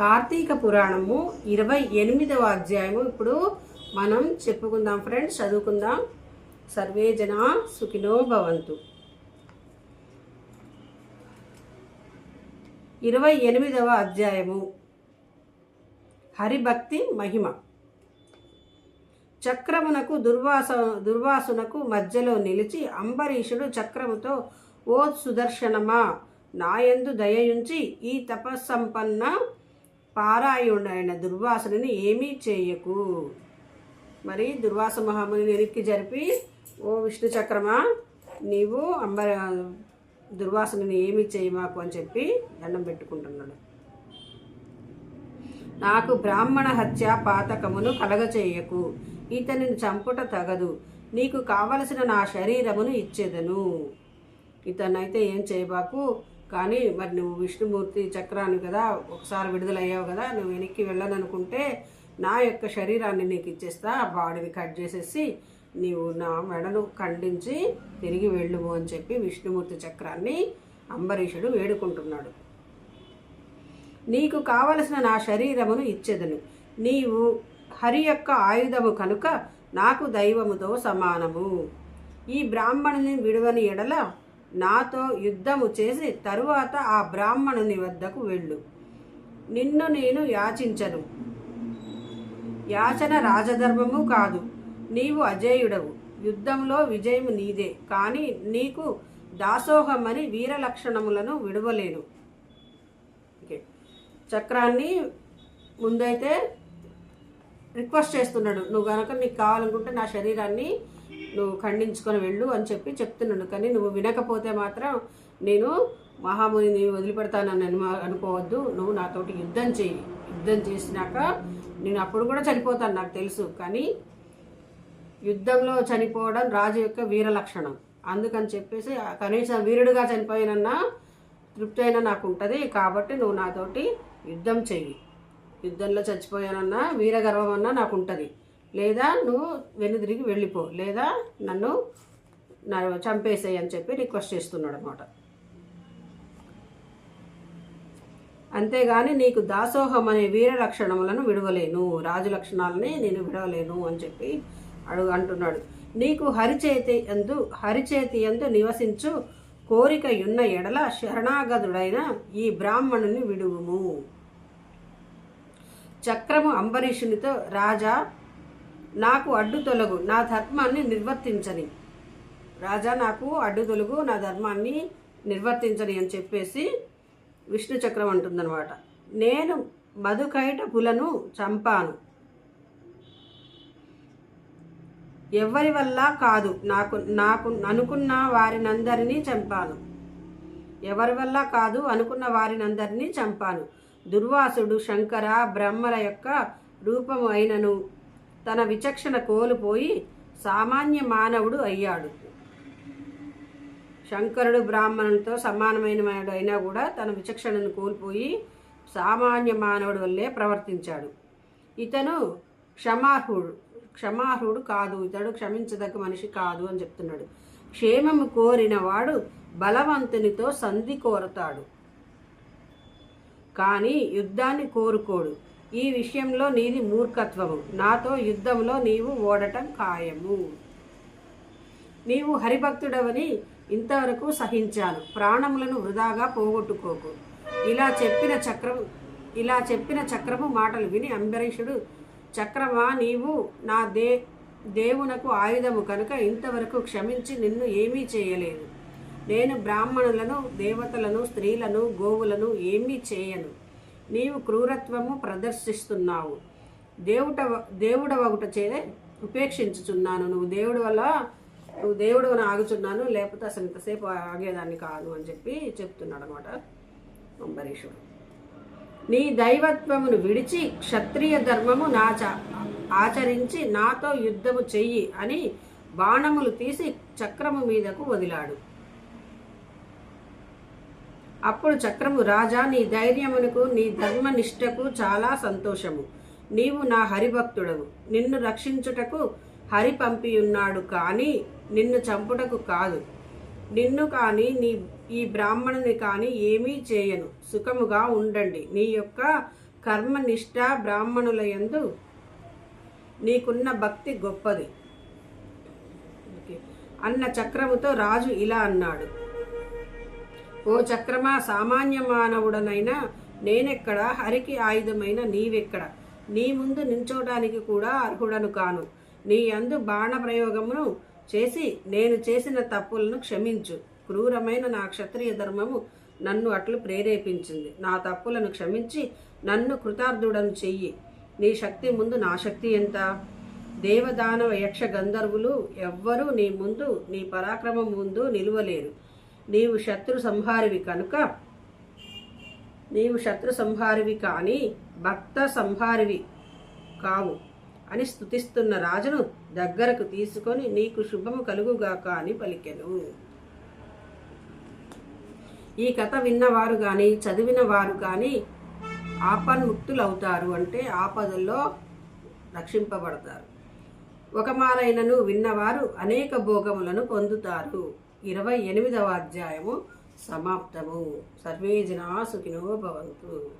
కార్తీక పురాణము ఇరవై ఎనిమిదవ అధ్యాయము. ఇప్పుడు మనం చెప్పుకుందాం ఫ్రెండ్స్ చదువుకుందాం. సర్వే జన సుఖినో భవంతు. ఇరవై ఎనిమిదవ అధ్యాయము. హరిభక్తి మహిమ. చక్రమునకు దుర్వాస దుర్వాసునకు మధ్యలో నిలిచి అంబరీషుడు చక్రముతో ఓ సుదర్శనమా నాయందు దయయుంచి ఈ తపస్సంపన్న పారాయుడైన దుర్వాసుని ఏమీ చేయకు. మరి దుర్వాస మహాముని వెనక్కి జరిపి ఓ విష్ణు చక్రమా నీవు అంబ దుర్వాసనని ఏమి చేయమాకు అని చెప్పి దండం పెట్టుకుంటున్నాడు. నాకు బ్రాహ్మణ హత్య పాతకమును కలగచేయకు ఇతనిని చంపుట తగదు. నీకు కావలసిన నా శరీరమును ఇచ్చేదను. ఇతనైతే ఏం చేయబాకు? కానీ మరి నువ్వు విష్ణుమూర్తి చక్రాన్ని కదా ఒకసారి విడుదలయ్యావు కదా నువ్వు వెనక్కి వెళ్ళదనుకుంటే నా యొక్క శరీరాన్ని నీకు ఇచ్చేస్తా బాడీని కట్ చేసేసి నీవు నా మెడను ఖండించి తిరిగి వెళ్ళుము అని చెప్పి విష్ణుమూర్తి చక్రాన్ని అంబరీషుడు వేడుకుంటున్నాడు. నీకు కావలసిన నా శరీరమును ఇచ్చేదను. నీవు హరి యొక్క ఆయుధము కనుక నాకు దైవముతో సమానము. ఈ బ్రాహ్మణుని విడువని ఎడల నాతో యుద్ధము చేసి తరువాత ఆ బ్రాహ్మణుని వద్దకు వెళ్ళు. నిన్ను నేను యాచించను. యాచన రాజధర్మము కాదు. నీవు అజేయుడవు. యుద్ధంలో విజయము నీదే. కానీ నీకు దాసోహమని వీరలక్షణములను విడవలేను. ఓకే. చక్రాన్ని ముందైతే రిక్వెస్ట్ చేస్తున్నాడు. నువ్వు కనుక నీకు కావాలనుకుంటే నా శరీరాన్ని నువ్వు ఖండించుకొని వెళ్ళు అని చెప్పి చెప్తున్నాను. కానీ నువ్వు వినకపోతే మాత్రం నేను మహాముని వదిలిపెడతానని అను- అనుకోవద్దు. నువ్వు నాతోటి యుద్ధం చేయి యుద్ధం చేసినాక నేను అప్పుడు కూడా చనిపోతాను నాకు తెలుసు. కానీ యుద్ధంలో చనిపోవడం రాజు యొక్క వీర లక్షణం. అందుకని చెప్పేసి కనీసం వీరుడుగా చనిపోయినన్నా తృప్తి అయినా నాకు ఉంటుంది. కాబట్టి నువ్వు నాతోటి యుద్ధం చెయ్యి. యుద్ధంలో చచ్చిపోయానన్నా వీరగర్వం అన్నా నాకు ఉంటుంది. లేదా నువ్వు వెనుదిరిగి వెళ్ళిపో లేదా నన్ను నా చంపేసేయి అని చెప్పి రిక్వెస్ట్ చేస్తున్నాడు అనమాట అంతేగాని నీకు దాసోహం అనే వీర లక్షణములను విడవలేను రాజు లక్షణాలని నేను విడవలేను అని చెప్పి అడుగు అంటున్నాడు. నీకు హరిచేతి ఎందు హరిచేతి ఎందు నివసించు కోరిక ఉన్న ఎడల శరణాగతుడైన ఈ బ్రాహ్మణుని విడువుము. చక్రము అంబరీషునితో రాజా నాకు అడ్డు తొలగు నా ధర్మాన్ని నిర్వర్తించని. రాజా నాకు అడ్డు తొలగు నా ధర్మాన్ని నిర్వర్తించని అని చెప్పేసి విష్ణు చక్రం అంటుందన్నమాట. నేను మధుకైట పులను చంపాను. ఎవరి వల్ల కాదు నాకు నాకు అనుకున్న వారినందరినీ చంపాను. ఎవరి వల్ల కాదు అనుకున్న వారినందరినీ చంపాను. దుర్వాసుడు శంకర బ్రహ్మల యొక్క రూపము అయినను తన విచక్షణ కోల్పోయి సామాన్య మానవుడు అయ్యాడు. శంకరుడు బ్రాహ్మణులతో సమానమైన మానవుడు అయినా కూడా తన విచక్షణను కోల్పోయి సామాన్య మానవుడు వల్లే ప్రవర్తించాడు. ఇతను క్షమార్హుడు క్షమార్హుడు కాదు ఇతడు క్షమించదగ్గ మనిషి కాదు అని చెప్తున్నాడు. క్షేమము కోరిన వాడు బలవంతునితో సంధి కోరతాడు. కానీ యుద్ధాన్ని కోరుకోడు. ఈ విషయంలో నీది మూర్ఖత్వము. నాతో యుద్ధంలో నీవు ఓడటం ఖాయము. నీవు హరిభక్తుడవని ఇంతవరకు సహించాను. ప్రాణములను వృధాగా పోగొట్టుకోకు. ఇలా చెప్పిన చక్రం ఇలా చెప్పిన చక్రము మాటలు విని అంబరీషుడు చక్రమా నీవు నా దే దేవునకు ఆయుధము కనుక ఇంతవరకు క్షమించి నిన్ను ఏమీ చేయలేదు. నేను బ్రాహ్మణులను దేవతలను స్త్రీలను గోవులను ఏమీ చేయను. నీవు క్రూరత్వము ప్రదర్శిస్తున్నావు. దేవుట దేవుడ ఒకట చే ఉపేక్షించుచున్నాను. నువ్వు దేవుడి వల్ల నువ్వు దేవుడు అని ఆగుచున్నాను లేకపోతే అసలు ఇంతసేపు ఆగేదాన్ని కాదు అని చెప్పి చెప్తున్నాడు అనమాట అంబరీషుడు. నీ దైవత్వమును విడిచి క్షత్రియ ధర్మము నాచ ఆచరించి నాతో యుద్ధము చెయ్యి అని బాణములు తీసి చక్రము మీదకు వదిలాడు. అప్పుడు చక్రము రాజా నీ ధైర్యమునకు నీ ధర్మనిష్టకు చాలా సంతోషము. నీవు నా హరిభక్తుడవు. నిన్ను రక్షించుటకు హరి పంపియున్నాడు కానీ నిన్ను చంపుటకు కాదు. నిన్ను కానీ నీ ఈ బ్రాహ్మణుని కానీ ఏమీ చేయను. సుఖముగా ఉండండి. నీ యొక్క కర్మనిష్ట బ్రాహ్మణుల యందు నీకున్న భక్తి గొప్పది. అన్న చక్రముతో రాజు ఇలా అన్నాడు. ఓ చక్రమా సామాన్య మానవుడనైనా నేనెక్కడ? హరికి ఆయుధమైన నీవెక్కడ? నీ ముందు నించోడానికి కూడా అర్హుడను కాను. నీ అందు బాణ ప్రయోగమును చేసి నేను చేసిన తప్పులను క్షమించు. క్రూరమైన నా క్షత్రియ ధర్మము నన్ను అట్లు ప్రేరేపించింది. నా తప్పులను క్షమించి నన్ను కృతార్థుడను చెయ్యి. నీ శక్తి ముందు నా శక్తి ఎంత? దేవదానవ యక్ష గంధర్వులు ఎవ్వరూ నీ ముందు నీ పరాక్రమం ముందు నిలువలేరు. నీవు శత్రు సంహారివి కనుక నీవు శత్రు సంహారివి కానీ భక్త సంహారివి కావు అని స్తుతిస్తున్న రాజును దగ్గరకు తీసుకొని నీకు శుభము కలుగుగాక అని పలికెను. ఈ కథ విన్నవారు కానీ చదివిన వారు కానీ ఆపన్ముక్తులవుతారు అంటే ఆపదల్లో రక్షింపబడతారు. ఒక మాలైనను విన్నవారు అనేక భోగములను పొందుతారు. ఇరవై ఎనిమిదవ అధ్యాయము సమాప్తము. సర్వే జనా సుఖినో భవంతు.